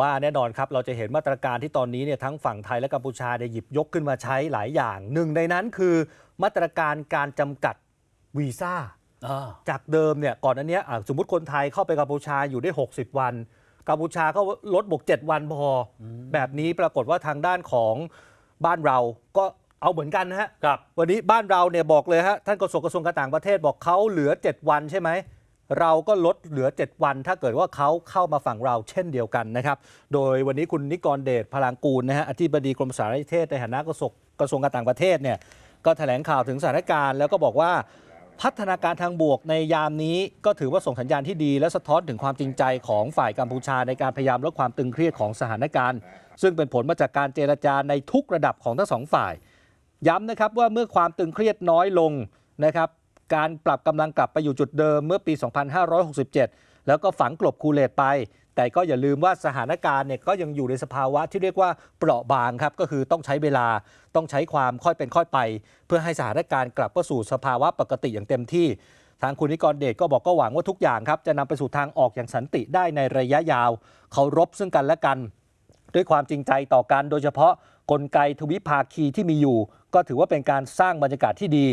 ว่าแน่นอนครับ เราจะเห็นมาตรการที่ตอนนี้เนี่ยทั้งฝั่งไทยและกัมพูชาเนี่ยหยิบยกขึ้นมาใช้หลายอย่างหนึ่งในนั้นคือมาตรการการจำกัดวีซ่าอ่า จากเดิมเนี่ยก่อนอันเนี้ยอะสมมติคนไทยเข้าไปกัมพูชาอยู่ได้ 60 วัน กัมพูชาก็ลดบวก 7 วันพออแบบนี้ปรากฏว่าทางด้านของบ้านเราก็เอาเหมือนกันนะฮะ ครับ วันนี้บ้านเราเนี่ยบอกเลยฮะ ท่านโฆษกกระทรวงการต่างประเทศบอกเขาเหลือ 7 วันใช่ไหม เราก็ลดเหลือ 7 วัน ถ้าเกิดว่าเขาเข้ามาฝั่งเราเช่นเดียวกันนะครับ โดยวันนี้คุณนิกรเดชพลังกูลนะฮะอธิบดีกรมสารนิเทศในฐานะกระทรวงกระทรวงการต่างประเทศเนี่ยก็แถลงข่าวถึงสถานการณ์แล้วก็บอกว่าพัฒนาการทางบวกในยามนี้ก็ถือว่าส่งสัญญาณที่ดี และสะท้อนถึงความจริงใจของฝ่ายกัมพูชาในการพยายามลดความตึงเครียดของสถานการณ์ ซึ่งเป็นผลมาจากการเจรจาในทุกระดับของทั้งสองฝ่าย ย้ำนะครับว่าเมื่อความตึงเครียดน้อยลงนะครับ การปรับกำลังกลับไปอยู่จุดเดิมเมื่อปี 2567 แล้วก็ฝังกลบคูเลตไป แต่ก็อย่าลืมว่าสถานการณ์เนี่ยก็ยังอยู่ในสภาวะที่เรียกว่าเปราะบางครับ ก็คือต้องใช้เวลาต้องใช้ความค่อยเป็นค่อยไป เพื่อให้สถานการณ์กลับเข้าสู่สภาวะปกติอย่างเต็มที่ทางคุณนิกรเดชก็บอกก็หวังว่าทุกอย่างครับ จะนำไปสู่ทางออกอย่างสันติได้ในระยะยาวเคารพซึ่งกันและกัน ด้วยความจริงใจต่อกันโดยเฉพาะกลไกทวิภาคีที่มีอยู่ ก็ถือว่าเป็นการสร้างบรรยากาศที่ดี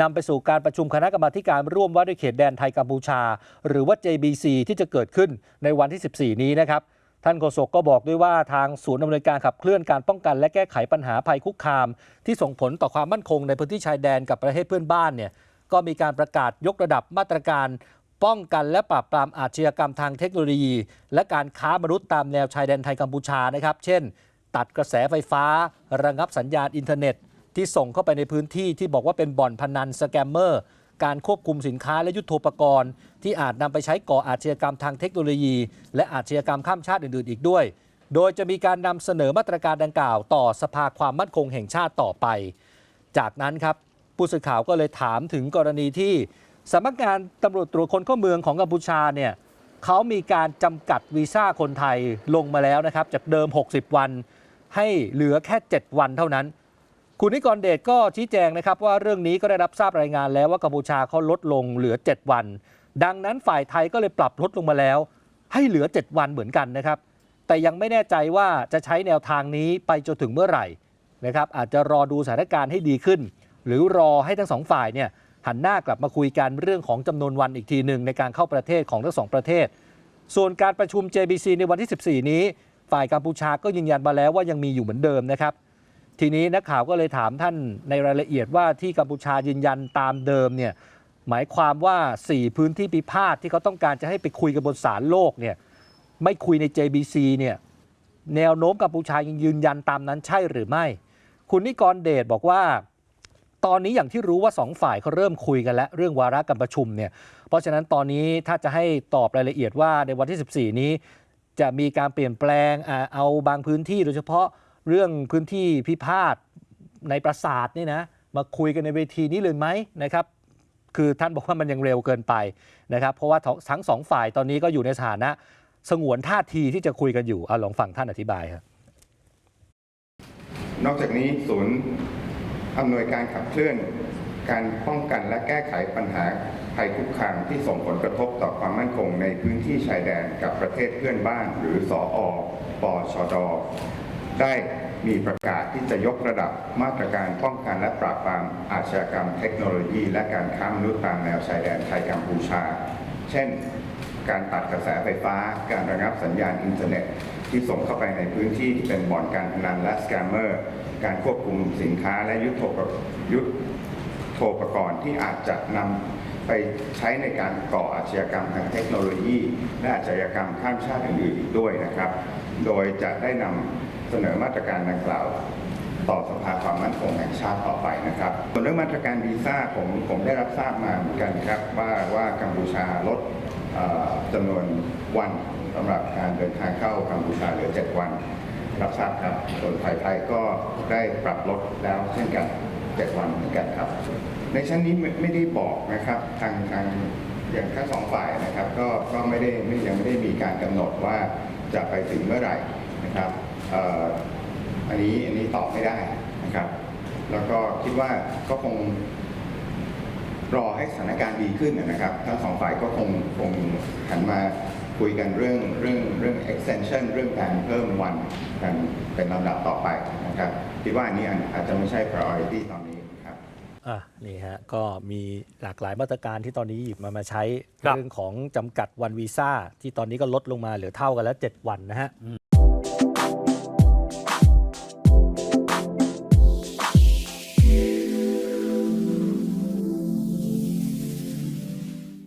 นำไปสู่การประชุมคณะกรรมาการร่วมว่าด้วยเขตแดนไทยกัมพูชา หรือว่า JBC ที่จะเกิดขึ้นในวันที่ 14 นี้นะครับท่านโฆษกก็บอกด้วยว่าทางศูนย์อำนวยการขับเคลื่อนการป้องกันและแก้ไขปัญหาภัยคุกคาม ที่ส่งผลต่อความมั่นคงในพื้นที่ชายแดนกับประเทศเพื่อนบ้านเนี่ยก็มีการประกาศยกระดับมาตรการป้องกันและปราบปรามอาชญากรรมทางเทคโนโลยี และการค้ามนุษย์ตามแนวชายแดนไทยกัมพูชานะครับ เช่น ตัดกระแสไฟฟ้า ระงับสัญญาณอินเทอร์เน็ต ที่ส่งเข้าไปในพื้นที่ที่บอกว่าเป็นบ่อนพนันสแกมเมอร์ การควบคุมสินค้าและยุทโธปกรณ์ ที่อาจนำไปใช้ก่ออาชญากรรมทางเทคโนโลยี และอาชญากรรมข้ามชาติอื่นๆ อีกด้วย โดยจะมีการนำเสนอมาตรการดังกล่าว ต่อสภาความมั่นคงแห่งชาติต่อไป จากนั้นครับผู้สื่อข่าวก็เลยถามถึงกรณีที่สำนักงานตำรวจตรวจคนเข้าเมืองของกัมพูชาเนี่ยเขามีการจำกัดวีซ่าคนไทยลงมาแล้วนะครับ จากเดิม 60 วันให้เหลือแค่ 7 วันเท่านั้น คุณนิกรเดชก็ชี้แจงนะครับว่าเรื่องนี้ก็ได้รับทราบรายงานแล้วว่ากัมพูชาเขาลดลงเหลือ 7 วัน ดังนั้นฝ่ายไทยก็เลยปรับลดลงมาแล้ว ให้เหลือ 7 วันเหมือนกันนะครับ แต่ยังไม่แน่ใจว่าจะใช้แนวทางนี้ไปจนถึงเมื่อไหร่นะครับอาจจะรอดูสถานการณ์ให้ดีขึ้น หรือรอให้ทั้งสองฝ่ายเนี่ยหันหน้ากลับมาคุยกันเรื่องของจำนวนวันอีกทีหนึ่งในการเข้าประเทศของทั้งสองประเทศ ส่วนการประชุม JBC ในวันที่ 14 นี้ ฝ่ายกัมพูชาก็ยืนยันมาแล้วว่ายังมีอยู่เหมือนเดิมนะครับ ทีนี้นักข่าวก็เลยถามท่านในรายละเอียดว่าที่กัมพูชายืนยันตามเดิมเนี่ยหมายความว่า 4 พื้นที่พิพาทที่เขาต้องการจะให้ไปคุยกันบนศาลโลกเนี่ยไม่คุยใน JBC เนี่ยแนวโน้มกัมพูชายังยืนยันตามนั้นใช่หรือไม่ คุณนิกรเดชบอกว่า ตอนนี้อย่างที่รู้ว่าสองฝ่ายเขาเริ่มคุยกันแล้วเรื่องวาระการประชุมเนี่ยเพราะฉะนั้นตอนนี้ถ้าจะให้ตอบรายละเอียดว่าในวันที่ 14 นี้ จะมีการเปลี่ยนแปลงเอาบางพื้นที่โดยเฉพาะ เรื่องพื้นที่พิพาทในปราสาทนี่นะมาคุยกันในเวทีนี้เลยไหมนะครับคือท่านบอกว่ามันยังเร็วเกินไปนะครับ เพราะว่าทั้งสองฝ่ายตอนนี้ก็อยู่ในสถานะสงวนท่าทีที่จะคุยกันอยู่เอาลองฟังท่านอธิบายครับนอกจากนี้ศูนย์อำนวยการขับเคลื่อน การป้องกันและแก้ไขปัญหาภัยคุกคามที่ส่งผลกระทบต่อความมั่นคงในพื้นที่ชายแดนกับประเทศเพื่อนบ้าน หรือสออปชด ได้มีประกาศที่จะยกระดับมาตรการป้องกันและปราบปรามอาชญากรรมเทคโนโลยี และการค้ามนุษย์ตามแนวชายแดนไทยกัมพูชา เช่น การตัดกระแสไฟฟ้า การระงับสัญญาณอินเทอร์เน็ต ที่ส่งเข้าไปในพื้นที่ที่เป็นบ่อนการพนันและสแกมเมอร์ การควบคุมสินค้าและยุทโธปยุทโธปกรณ์ที่อาจจะนำไปใช้ในการก่ออาชญากรรมทางเทคโนโลยี และอาชญากรรมข้ามชาติอื่นๆอีกด้วยนะครับ โดยจะได้นำ เสนอมาตรการดังกล่าว ต่อสภาความมั่นคงแห่งชาติต่อไปนะครับส่วนเรื่องมาตรการวีซ่าผมผมได้รับทราบมาเหมือนกันครับว่าว่ากัมพูชาลดจำนวนวันสำหรับการเดินทางเข้ากัมพูชาเหลือ 7 วันรับทราบครับ ส่วนไทยไทยก็ได้ปรับลดแล้วเช่นกัน 7 วันเหมือนกันครับ ในชั้นนี้ไม่ไม่ได้บอกนะครับทางทางอย่างทั้งสองฝ่ายนะครับ ก็ก็ไม่ได้ไม่ยังไม่ได้มีการกำหนดว่าจะไปถึงเมื่อไหร่ นะครับเอ่ออันนี้อันนี้ตอบไม่ได้นะครับ แล้วก็คิดว่าก็คงรอให้สถานการณ์ดีขึ้นนะครับ ทั้งสองฝ่ายก็คงคงหันมาคุยกันเรื่องเรื่องเรื่อง extension เรื่องการเพิ่มวันกันเป็นลำดับต่อไปนะครับคิดว่าอันนี้อาจจะไม่ใช่ priority ตอนนี้ครับอะนี่ฮะก็มีหลากหลายมาตรการที่ตอนนี้หยิบมามาใช้ครับเรื่องของจำกัดวันวีซ่าที่ตอนนี้ก็ลดลงมาเหลือเท่ากันแล้ว 7 วันนะฮะ